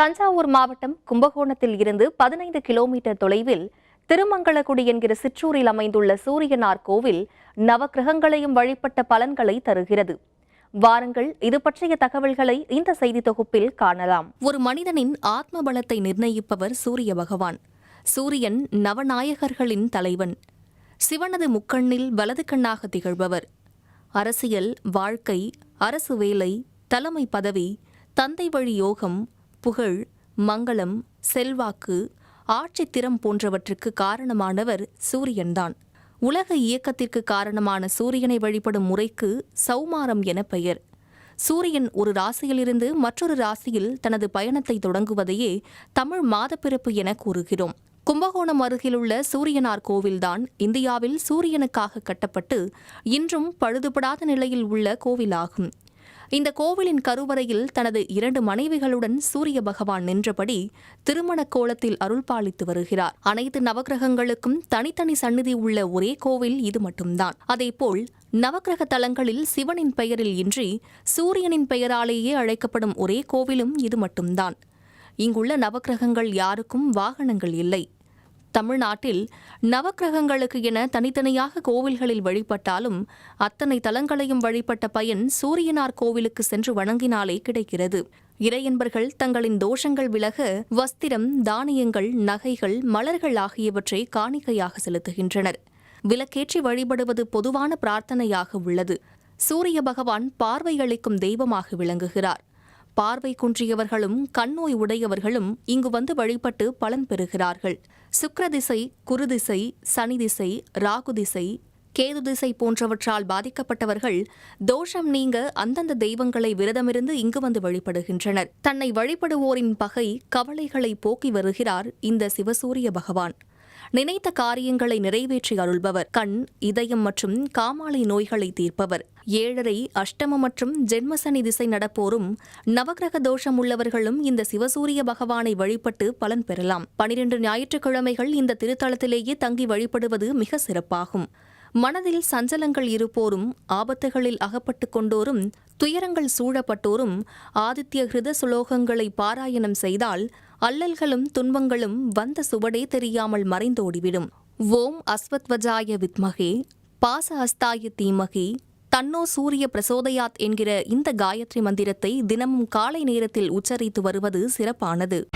தஞ்சாவூர் மாவட்டம் கும்பகோணத்தில் இருந்து பதினைந்து கிலோமீட்டர் தொலைவில் திருமங்கலக்குடி என்கிற சிற்றூரில் அமைந்துள்ள சூரியனார் கோவில் நவக்கிரகங்களையும் வழிபட்ட பலன்களை தருகிறது. வாருங்கள் இது பற்றிய தகவல்களை இந்த செய்தி தொகுப்பில் காணலாம். ஒரு மனிதனின் ஆத்ம பலத்தை நிர்ணயிப்பவர் சூரிய பகவான். சூரியன் நவநாயகர்களின் தலைவன். சிவனது முக்கண்ணில் வலது கண்ணாக திகழ்பவர். அரசியல் வாழ்க்கை அரசு வேலை தலைமை பதவி தந்தை வழி யோகம் புகழ் மங்களம் செல்வாக்கு ஆட்சித்திறம் போன்றவற்றுக்கு காரணமானவர் சூரியன்தான். உலக இயக்கத்திற்கு காரணமான சூரியனை வழிபடும் முறைக்கு சௌமாரம் என பெயர். சூரியன் ஒரு ராசியிலிருந்து மற்றொரு ராசியில் தனது பயணத்தை தொடங்குவதையே தமிழ் மாதப்பிறப்பு என கூறுகிறோம். கும்பகோணம் அருகிலுள்ள சூரியனார் கோவில்தான் இந்தியாவில் சூரியனுக்காக கட்டப்பட்டு இன்றும் பழுதுபடாத நிலையில் உள்ள கோவிலாகும். இந்த கோவிலின் கருவறையில் தனது இரண்டு மனைவிகளுடன் சூரிய பகவான் நின்றபடி திருமண கோலத்தில் அருள்பாலித்து வருகிறார். அனைத்து நவக்கிரகங்களுக்கும் தனித்தனி சந்நிதி உள்ள ஒரே கோவில் இது மட்டும்தான். அதேபோல் நவக்கிரக தலங்களில் சிவனின் பெயரில் இன்றி சூரியனின் பெயராலேயே அழைக்கப்படும் ஒரே கோவிலும் இது மட்டும்தான். இங்குள்ள நவக்கிரகங்கள் யாருக்கும் வாகனங்கள் இல்லை. தமிழ்நாட்டில் நவக்கிரகங்களுக்கு என தனித்தனியாக கோவில்களில் வழிபட்டாலும் அத்தனை தலங்களையும் வழிபட்ட பயன் சூரியனார் கோவிலுக்கு சென்று வணங்கினாலே கிடைக்கிறது. இறையன்பர்கள் தங்களின் தோஷங்கள் விலக வஸ்திரம் தானியங்கள் நகைகள் மலர்கள் ஆகியவற்றை காணிக்கையாக செலுத்துகின்றனர். விலக்கேற்றி வழிபடுவது பொதுவான பிரார்த்தனையாக உள்ளது. சூரிய பகவான் பார்வையளிக்கும் தெய்வமாக விளங்குகிறார். பார்வை குன்றியவர்களும் கண்ணோய் உடையவர்களும் இங்கு வந்து வழிபட்டு பலன் பெறுகிறார்கள். சுக்ரதிசை குருதிசை சனி திசை ராகு திசை கேது திசை போன்றவற்றால் பாதிக்கப்பட்டவர்கள் தோஷம் நீங்க அந்தந்த தெய்வங்களை விரதமிருந்து இங்கு வந்து வழிபடுகின்றனர். தன்னை வழிபடுவோரின் பகை கவலைகளை போக்கி வருகிறார் இந்த சிவசூரிய பகவான். நினைத்த காரியங்களை நிறைவேற்றி அருள்பவர். கண் இதயம் மற்றும் காமாலை நோய்களை தீர்ப்பவர். ஏழரை அஷ்டம மற்றும் ஜென்மசனி திசை நடப்போரும் நவகிரக தோஷம் உள்ளவர்களும் இந்த சிவசூரிய பகவானை வழிபட்டு பலன் பெறலாம். பனிரெண்டு ஞாயிற்றுக்கிழமைகள் இந்த திருத்தலத்திலேயே தங்கி வழிபடுவது மிக சிறப்பாகும். மனதில் சஞ்சலங்கள் இருப்போரும் ஆபத்துகளில் அகப்பட்டுக் கொண்டோரும் துயரங்கள் சூழப்பட்டோரும் ஆதித்ய ஹிருத சுலோகங்களை பாராயணம் செய்தால் அல்லல்களும் துன்பங்களும் வந்த சுவடே தெரியாமல் மறைந்தோடிவிடும். ஓம் அஸ்வத்வஜாய வித்மகே பாச அஸ்தாய தீமகே தன்னோ சூரிய பிரசோதயாத் என்கிற இந்த காயத்ரி மந்திரத்தை தினமும் காலை நேரத்தில் உச்சரித்து வருவது சிறப்பானது.